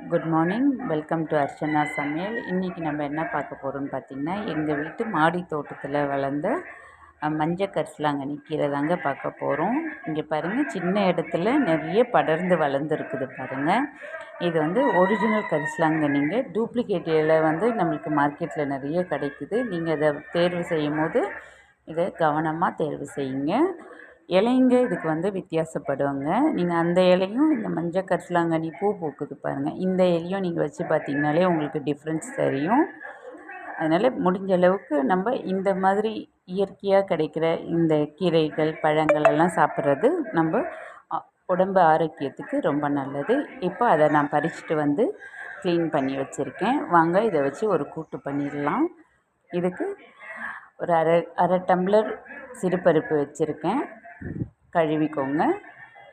Good morning welcome to Archana சமையல் இன்றைக்கி நம்ம என்ன பார்க்க போகிறோம்னு பார்த்திங்கன்னா எங்கள் வீட்டு மாடி தோட்டத்தில் வளர்ந்த மஞ்சள் கரிசலாங்கண்ணி கீரை தாங்க பார்க்க போகிறோம் இங்கே பாருங்கள் சின்ன இடத்துல நிறைய படர்ந்து வளர்ந்துருக்குது பாருங்கள் இது வந்து ஒரிஜினல் கரிசலாங்கண்ணிங்க டூப்ளிகேட் இலை வந்து நம்மளுக்கு மார்க்கெட்டில் நிறைய கிடைக்குது. நீங்கள் அதை தேர்வு செய்யும் போது இதை கவனமாக தேர்வு செய்யுங்க. இலைங்க இதுக்கு வந்து வித்தியாசப்படுவாங்க நீங்கள் அந்த இலையும் இந்த மஞ்சள் கரிசலாங்கண்ணி பூ பூக்குது பாருங்கள் இந்த இலையும் நீங்கள் வச்சு பார்த்தீங்கனாலே உங்களுக்கு டிஃப்ரென்ஸ் தெரியும். அதனால் முடிஞ்ச அளவுக்கு நம்ம இந்த மாதிரி இயற்கையாக கிடைக்கிற இந்த கீரைகள் பழங்கள் எல்லாம் சாப்பிட்றது நம்ம உடம்பு ஆரோக்கியத்துக்கு ரொம்ப நல்லது. இப்போ அதை நான் பறிச்சுட்டு வந்து க்ளீன் பண்ணி வச்சுருக்கேன். வாங்க இதை வச்சு ஒரு கூட்டு பண்ணிடலாம். இதுக்கு ஒரு அரை அரை டம்ளர் சிறுபருப்பு வச்சுருக்கேன். கழுவிக்கோங்க.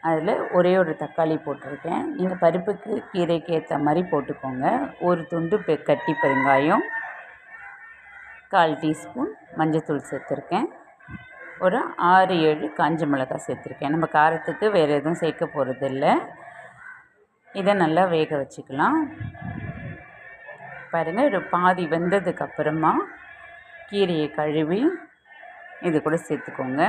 அதில் ஒரே ஒரு தக்காளி போட்டிருக்கேன். நீங்கள் பருப்புக்கு கீரைக்கு ஏற்ற மாதிரி போட்டுக்கோங்க. ஒரு துண்டு பெ கட்டி பெருங்காயம் கால் டீஸ்பூன் மஞ்சத்தூள் சேர்த்துருக்கேன். ஒரு ஆறு ஏழு காஞ்ச மிளகாய் சேர்த்துருக்கேன். நம்ம காரத்துக்கு வேறு எதுவும் சேர்க்க போகிறதில்ல இதை நல்லா வேக வச்சுக்கலாம். பாருங்கள் ஒரு பாதி வெந்ததுக்கப்புறமா கீரையை கழுவி இது கூட சேர்த்துக்கோங்க.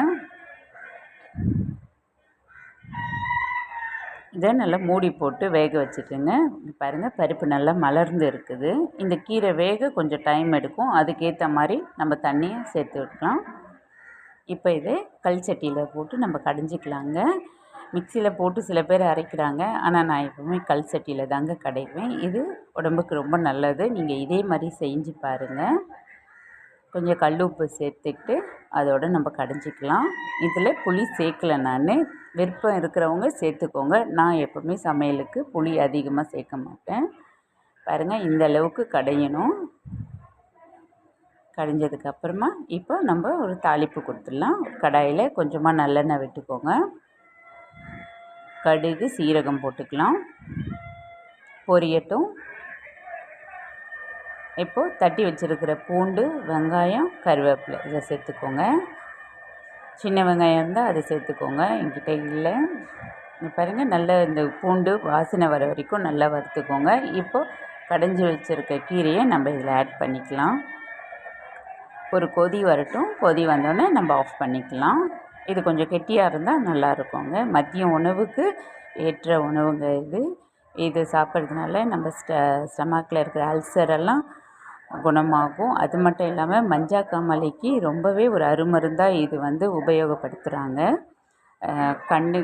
இதை நல்லா மூடி போட்டு வேக வச்சுட்டுங்க பாருங்கள் பருப்பு நல்லா மலர்ந்து இருக்குது. இந்த கீரை வேக கொஞ்சம் டைம் எடுக்கும். அதுக்கேற்ற மாதிரி நம்ம தண்ணியை சேர்த்து விடலாம் இப்போ இதை கல் சட்டியில் போட்டு நம்ம கடைஞ்சிக்கலாங்க. மிக்சியில் போட்டு சில பேர் அரைக்கிறாங்க. ஆனால் நான் எப்பவுமே கல் சட்டியில் தாங்க கடைவேன். இது உடம்புக்கு ரொம்ப நல்லது. நீங்கள் இதே மாதிரி செஞ்சு பாருங்கள் கொஞ்சம் கல் உப்பு சேர்த்துக்கிட்டு அதோட நம்ம கடைஞ்சிக்கலாம். இதில் புளி சேர்க்கல நான். விருப்பம் இருக்கிறவங்க சேர்த்துக்கோங்க. நான் எப்போவுமே சமையலுக்கு புளி அதிகமாக சேர்க்க மாட்டேன். பாருங்கள் இந்த அளவுக்கு கடையணும். கடைஞ்சதுக்கப்புறமா இப்போ நம்ம ஒரு தாளிப்பு கொடுத்துடலாம். கடாயில் கொஞ்சமாக நல்லெண்ணெய் விட்டுக்கோங்க. கடுகு சீரகம் போட்டுக்கலாம். பொரியட்டும். இப்போது தட்டி வச்சுருக்கிற பூண்டு வெங்காயம் கருவேப்பிலை. இதை சேர்த்துக்கோங்க. சின்ன வெங்காயம் இருந்தால் அதை சேர்த்துக்கோங்க. என்கிட்ட இல்லை. பாருங்கள் நல்ல இந்த பூண்டு வாசனை வர வரைக்கும் நல்லா வறுத்துக்கோங்க. இப்போது கடைஞ்சி வச்சுருக்க கீரையை நம்ம இதில் ஆட் பண்ணிக்கலாம். ஒரு கொதி வரட்டும். கொதி வந்தோடனே நம்ம ஆஃப் பண்ணிக்கலாம். இது கொஞ்சம் கெட்டியாக இருந்தால் நல்லா இருக்குங்க. மதிய உணவுக்கு ஏற்ற உணவுங்க இது. இது சாப்பிட்றதுனால நம்ம ஸ்ட ஸ்டமக்கில் இருக்கிற அல்சர் எல்லாம் குணமாகும். அது மட்டும் இல்லாமல் மஞ்சாக்காமலைக்கு ரொம்பவே ஒரு அருமருந்தாக இது வந்து உபயோகப்படுத்துகிறாங்க கண்ணு